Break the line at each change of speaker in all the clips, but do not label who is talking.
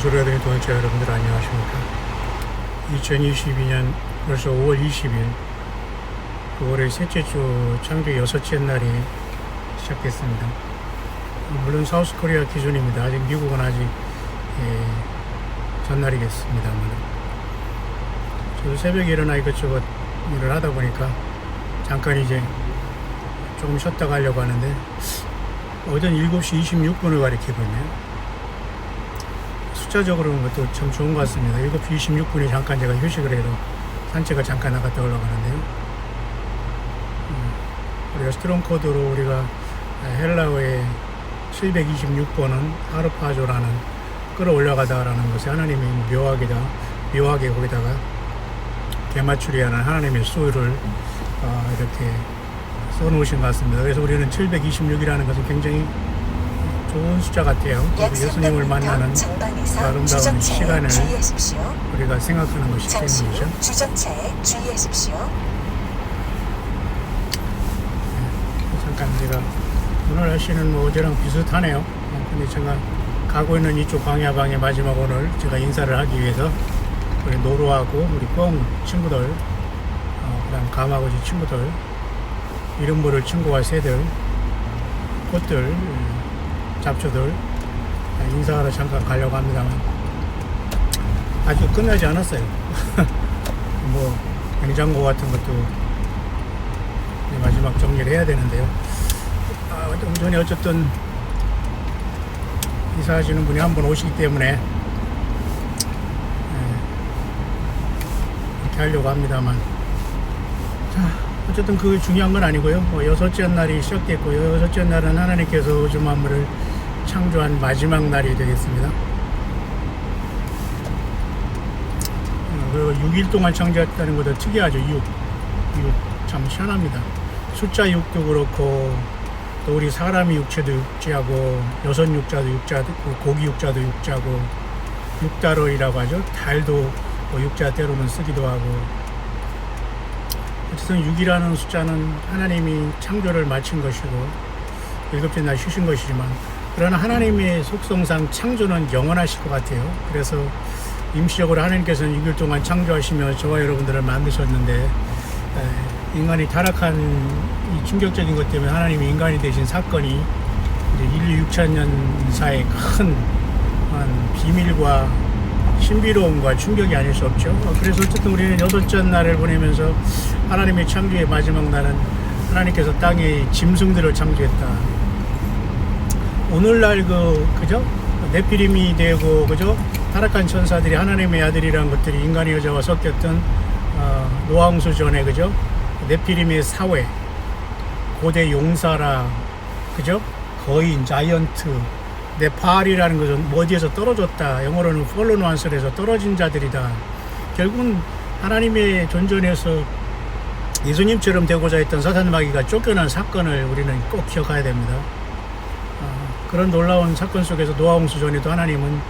무소리하더니 도대체 여러분들 안녕하십니까? 2022년 벌써 5월 20일 5월의 셋째 주 창조 여섯째 날이 시작됐습니다. 물론 사우스 코리아 기준입니다. 아직 미국은 아직 예, 전날이겠습니다만 저도 새벽에 일어나 이것저것 일을 하다 보니까 잠깐 이제 조금 쉬었다 가려고 하는데 어전 7시 26분을 가리키고 있네요 숫자적으로는 것도 참 좋은 것 같습니다. 7시 26분에 잠깐 제가 휴식을 해도 산책을 잠깐 나갔다 올라가는데요. 음, 우리가 스트롱 코드로 우리가 헬라어의 726번은 아르파조라는 끌어올려가다라는 것이 하나님이 묘하게다, 묘하게 거기다가 개맞추리하는 하나님의 수를 어, 이렇게 써놓으신 것 같습니다. 그래서 우리는 726이라는 것은 굉장히 좋은 숫자 같아요. 예수님을
300m
만나는 아름다운 시간을
주의하십시오.
우리가 생각하는 것이 때문이죠.
후 주정차에 주의하십시오.
잠깐 제가 오늘 날씨는 뭐 어제랑 비슷하네요. 어, 근데 제가 가고 있는 이쪽 방야방의 마지막 오늘 제가 인사를 하기 위해서 우리 노루하고 우리 꽁 친구들, 어, 그다음 감아버지 친구들, 이름 모를 친구와 새들, 꽃들, 음, 잡초들 아, 인사하러 잠깐 가려고 합니다만 아직 끝나지 않았어요. 뭐 냉장고 같은 것도 마지막 정리를 해야 되는데요. 아, 좀 전에 어쨌든 이사하시는 분이 한 분 오시기 때문에 예, 이렇게 하려고 합니다만 자 어쨌든 그 중요한 건 아니고요. 뭐 여섯째 날이 시작됐고요. 여섯째 날은 하나님께서 우주 만물을 창조한 마지막 날이 되겠습니다. 어, 그리고 6일 동안 창조했다는 것도 특이하죠. 6. 6. 참 희한합니다. 숫자 6도 그렇고 또 우리 사람이 육체도 육자고 여섯 육자도 육자고 고기 육자도 육자고 육다로이라고 하죠. 달도 뭐 육자 때로는 쓰기도 하고 어쨌든 6이라는 숫자는 하나님이 창조를 마친 것이고 일곱째 날 쉬신 것이지만 그러나 하나님의 속성상 창조는 영원하실 것 같아요. 그래서 임시적으로 하나님께서는 6일 동안 창조하시며 저와 여러분들을 만드셨는데 에, 인간이 타락한 이 충격적인 것 때문에 하나님이 인간이 되신 사건이 인류 6천년 사이의 큰한 비밀과 신비로움과 충격이 아닐 수 없죠. 어, 그래서 어쨌든 우리는 여덟째 날을 보내면서 하나님의 창조의 마지막 날은 하나님께서 땅의 짐승들을 창조했다. 오늘날 그 그죠? 네피림이 되고 그죠? 타락한 천사들이 하나님의 아들이라는 것들이 인간의 여자와 섞였던 어, 노아홍수 전에 그죠? 네피림의 사회 고대 용사라 그죠? 거인 자이언트 네팔이라는 것은 뭐 어디에서 떨어졌다. 영어로는 폴론 완설에서 떨어진 자들이다. 결국은 하나님의 존전에서 예수님처럼 되고자 했던 사탄 마귀가 쫓겨난 사건을 우리는 꼭 기억해야 됩니다. 어, 그런 놀라운 사건 속에서 노아홍수 전에도 하나님은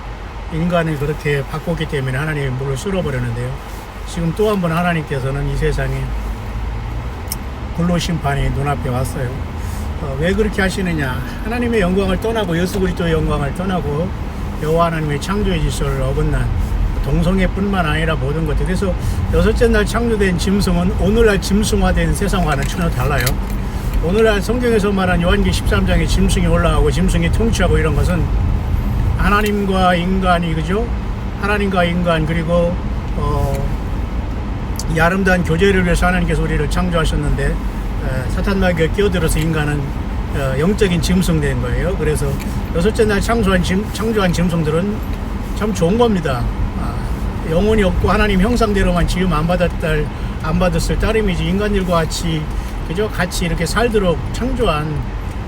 인간을 그렇게 바꿨기 때문에 하나님이 물을 쓸어버렸는데요. 지금 또 한 번 하나님께서는 이 세상에 불로 심판이 눈앞에 왔어요. 어, 왜 그렇게 하시느냐? 하나님의 영광을 떠나고 예수 그리스도의 영광을 떠나고 여호와 하나님의 창조의 질서를 어긋난 동성애뿐만 아니라 모든 것들. 그래서 여섯째 날 창조된 짐승은 오늘날 짐승화된 세상과는 전혀 달라요. 오늘날 성경에서 말한 요한기 13장에 짐승이 올라가고 짐승이 통치하고 이런 것은 하나님과 인간이 그죠? 하나님과 인간 그리고 어, 이 아름다운 교제를 위해서 하나님께서 우리를 창조하셨는데 에, 사탄 마귀가 끼어들어서 인간은 어, 영적인 짐승된 거예요. 그래서 여섯째 날 창조한 짐, 창조한 짐승들은 참 좋은 겁니다. 아, 영혼이 없고 하나님 형상대로만 받았을 안 받았을 따름이지 인간들과 같이 그죠 같이 이렇게 살도록 창조한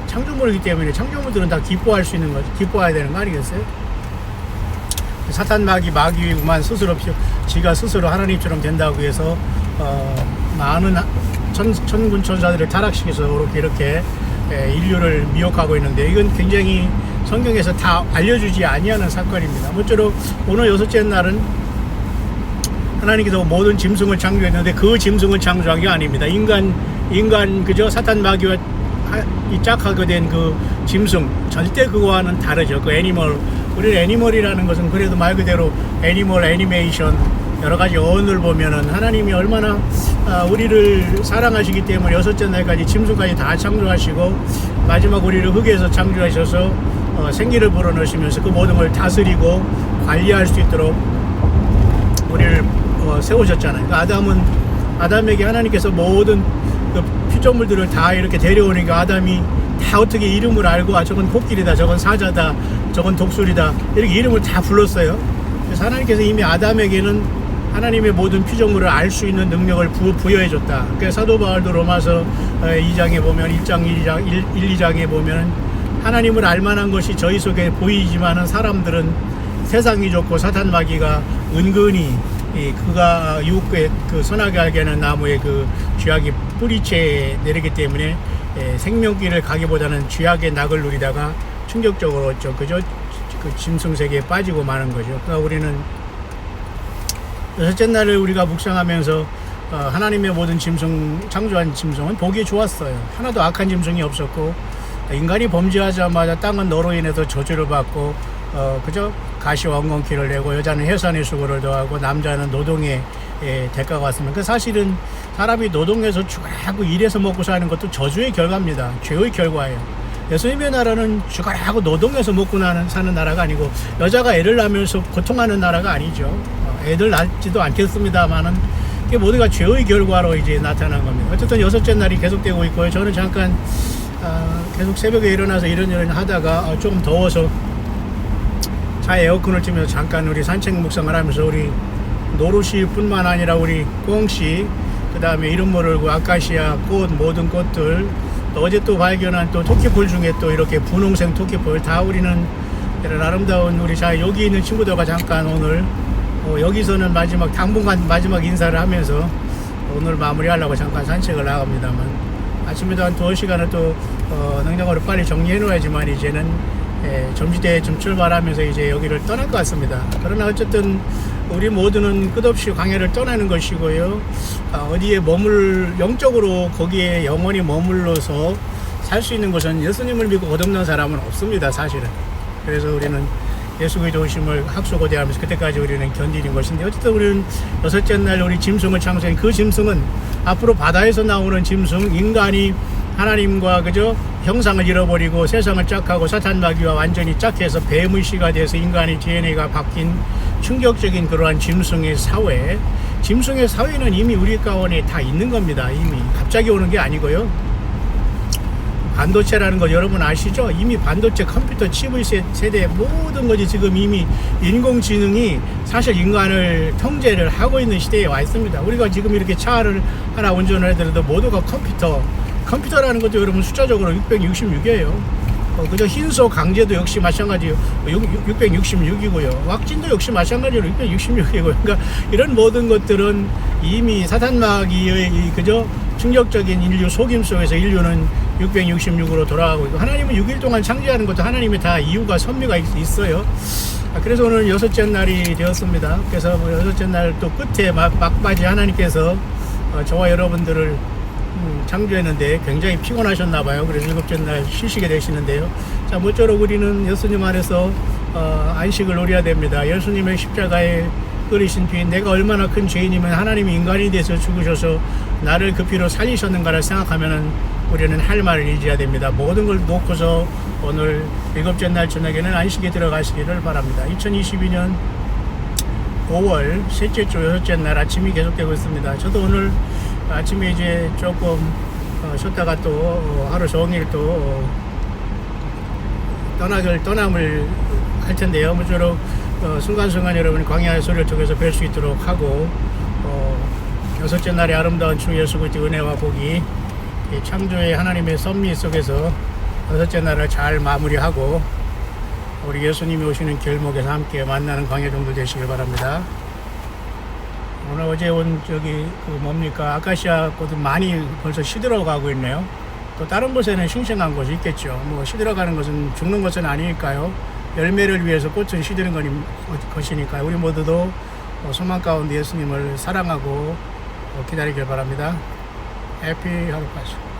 창조물이기 때문에 창조물들은 다 기뻐할 수 있는 거 기뻐해야 되는 거 아니겠어요? 사탄 마귀 마귀만 스스로 피- 지가 스스로 하나님처럼 된다고 해서 어, 많은 하- 천, 천군 천사들을 타락시켜서 이렇게 이렇게 에, 인류를 미혹하고 있는데 이건 굉장히 성경에서 다 알려주지 아니하는 사건입니다. 모쪼록 오늘 여섯째 날은 하나님께서 모든 짐승을 창조했는데 그 짐승을 창조한 게 아닙니다. 인간 인간 그저 사탄 마귀와 하- 이 짝하게 된 그 짐승 절대 그거와는 다르죠. 그 애니멀 우리는 애니멀이라는 것은 그래도 말 그대로 애니멀 애니메이션 여러 가지 어원을 보면은 하나님이 얼마나 아, 우리를 사랑하시기 때문에 여섯째 날까지 짐승까지 다 창조하시고 마지막 우리를 흙에서 창조하셔서 어, 생기를 불어넣으시면서 그 모든 걸 다스리고 관리할 수 있도록 우리를 어, 세우셨잖아요. 그러니까 아담은 아담에게 하나님께서 모든 그 피조물들을 다 이렇게 데려오니까 아담이 다 어떻게 이름을 알고 아 저건 코끼리다, 저건 사자다, 저건 독수리다 이렇게 이름을 다 불렀어요. 그래서 하나님께서 이미 아담에게는 하나님의 모든 피조물을 알 수 있는 능력을 부, 부여해 줬다. 그래서 사도 바울도 로마서 2장에 보면 1장 1장 1, 1 2장에 보면 하나님을 알 만한 것이 저희 속에 보이지만은 사람들은 세상이 좋고 사탄 마귀가 은근히 이 그가 유혹의 그 선하게 알게 하는 나무의 그 쥐약이 뿌리채 내리기 때문에 에, 생명길을 가기보다는 쥐약의 낙을 누리다가 충격적으로 저 그저 그 짐승 세계에 빠지고 마는 거죠. 그러니까 우리는 여섯째 날을 우리가 묵상하면서 어, 하나님의 모든 짐승 창조한 짐승은 보기 좋았어요. 하나도 악한 짐승이 없었고 인간이 범죄하자마자 땅은 너로 인해서 저주를 받고 어, 그저 엉겅퀴를 내고 여자는 해산의 수고를 더하고 남자는 노동의 예, 대가가 왔으면 그 사실은 사람이 노동해서 죽어라고 일해서 먹고 사는 것도 저주의 결과입니다. 죄의 결과예요. 예수님의 나라는 죽어라고 노동해서 먹고 사는 나라가 아니고 여자가 애를 낳으면서 고통하는 나라가 아니죠. 어, 애들 낳지도 않겠습니다만은 이게 모두가 죄의 결과로 이제 나타난 겁니다. 어쨌든 여섯째 날이 계속되고 있고요. 저는 잠깐 아, 계속 새벽에 일어나서 이런저런 하다가 아, 조금 더워서 차에 에어컨을 틀면서 잠깐 우리 산책 묵상을 하면서 우리 노루시뿐만 아니라 우리 꽁씨 그 다음에 이름 모르고 아카시아 꽃 모든 꽃들 또 어제 또 발견한 또 토끼풀 중에 또 이렇게 분홍색 토끼풀 다 우리는 이런 아름다운 우리 자 여기 있는 친구들과 잠깐 오늘 어, 여기서는 마지막 당분간 마지막 인사를 하면서 오늘 마무리하려고 잠깐 산책을 나갑니다만 아침에도 한 두어 시간을 또 어, 냉장고를 빨리 정리해 놓아야지만 이제는 예, 점심때쯤 출발하면서 이제 여기를 떠날 것 같습니다. 그러나 어쨌든 우리 모두는 끝없이 광야를 떠나는 것이고요. 아, 어디에 머물 영적으로 거기에 영원히 머물러서 살 수 있는 것은 예수님을 믿고 거듭난 사람은 없습니다. 사실은. 그래서 우리는 예수 그리스도 오심을 학수고대하면서 그때까지 우리는 견디는 것인데 어쨌든 우리는 여섯째 날 우리 짐승을 창조한 그 짐승은 앞으로 바다에서 나오는 짐승 인간이 하나님과 그저 형상을 잃어버리고 세상을 짝하고 사탄 마귀와 완전히 짝해서 뱀의 씨가 돼서 인간의 DNA가 바뀐 충격적인 그러한 짐승의 사회 짐승의 사회는 이미 우리 가운데 다 있는 겁니다 이미 갑자기 오는 게 아니고요 반도체라는 거 여러분 아시죠? 이미 반도체 컴퓨터 세- 세대 모든 것이 지금 이미 인공지능이 사실 인간을 통제를 하고 있는 시대에 와 있습니다. 우리가 지금 이렇게 차를 하나 운전을 해더라도 모두가 컴퓨터 컴퓨터라는 것도 여러분 숫자적으로 666이에요. 어, 그저 흰소 강제도 역시 마찬가지요. 666이고요. 왁진도 역시 마찬가지로 666이고요. 그러니까 이런 모든 것들은 이미 사탄마귀의 이 그저 충격적인 인류 속임 속에서 인류는 666으로 돌아가고 있고 하나님은 6일 동안 창조하는 것도 하나님의 다 이유가 선미가 있- 있어요. 아, 그래서 오늘 여섯째 날이 되었습니다. 그래서 뭐 여섯째 날 또 끝에 막, 막바지 하나님께서 어, 저와 여러분들을 음, 창조했는데 굉장히 피곤하셨나 봐요. 그래서 일곱째 날 쉬시게 되시는데요. 자, 모쪼록 우리는 예수님 안에서 어, 안식을 누려야 됩니다. 예수님의 십자가에 끓이신 피 내가 얼마나 큰 죄인이면 하나님이 인간이 돼서 죽으셔서 나를 그 피로 살리셨는가를 생각하면은 우리는 할 말을 잊어야 됩니다. 모든 걸 놓고서 오늘 일곱째 날 저녁에는 안식에 들어가시기를 바랍니다. 2022년 5월 셋째 주 여섯째 날 아침이 계속되고 있습니다. 저도 오늘 아침에 이제 조금 어, 쉬었다가 또 어, 하루 종일 또 어, 떠나길 떠남을 할 텐데요. 모쪼록 어, 순간순간 여러분 광야의 소리를 통해서 뵐 수 있도록 하고 어, 여섯째 날의 아름다운 주 예수 그리스도의 은혜와 복이 이 창조의 하나님의 섭리 속에서 여섯째 날을 잘 마무리하고 우리 예수님이 오시는 길목에서 함께 만나는 광야 정도 되시길 바랍니다. 오늘 어제 온 저기 그 뭡니까 아카시아 꽃은 많이 벌써 시들어가고 있네요. 또 다른 곳에는 싱싱한 곳이 있겠죠. 뭐 시들어가는 것은 죽는 것은 아니니까요. 열매를 위해서 꽃은 시드는 거니, 것이니까요. 우리 모두도 어, 소망 가운데 예수님을 사랑하고 어, 기다리길 바랍니다. 해피 하루 파시.